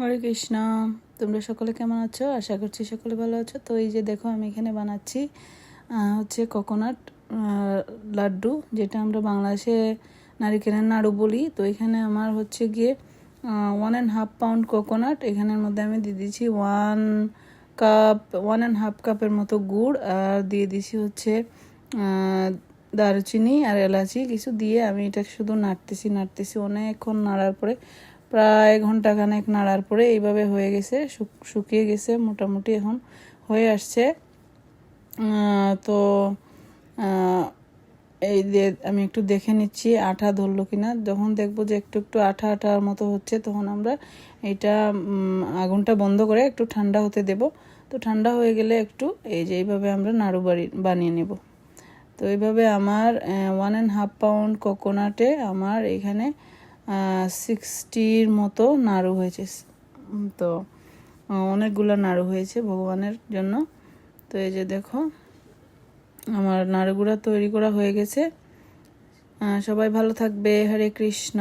হরে কৃষ্ণ, তোমরা সকলে কেমন আছো? আশা করছি সকলে ভালো আছো। তো এই যে দেখো, আমি এখানে বানাচ্ছি হচ্ছে কোকোনাট লাড্ডু, যেটা আমরা বাংলাদেশে নারিকেলের নাড়ু বলি। তো এখানে আমার হচ্ছে গিয়ে one and half pound coconut এখানের মধ্যে আমি দিয়ে দিচ্ছি one cup one and half কাপের মতো গুড়, আর দিয়ে দিছি হচ্ছে দারুচিনি আর এলাচি। কিছু দিয়ে আমি এটা শুধু নাড়তেছি নাড়তেছি অনেকক্ষণ, নাড়ার পরে প্রায় ঘন্টাখানেক নাড়ার পরে এইভাবে হয়ে গেছে, শুক- শুকিয়ে গেছে, মোটামুটি এখন হয়ে আসছে। তো এই যে আমি একটু দেখে নিচ্ছি আঠা ধরলো কিনা। যখন দেখব যে একটু একটু আঠা আঠার মতো হচ্ছে, তখন আমরা এটা আগুনটা বন্ধ করে একটু ঠান্ডা হতে দেব। তো ঠান্ডা হয়ে গেলে একটু এই যে এইভাবে আমরা নাড়ু বাড়ি, বানিয়ে নেব। তো এইভাবে আমার ওয়ান অ্যান্ড হাফ পাউন্ড কোকোনাটে আমার এখানে সিক্সটির মতো নাড়ু হয়েছে। তো অনেকগুলো নাড়ু হয়েছে ভগবানের জন্য। তো এই যে দেখো, আমার নাড়ুগুড়া তৈরি করা হয়ে গেছে। সবাই ভালো থাকবে। হরে কৃষ্ণ।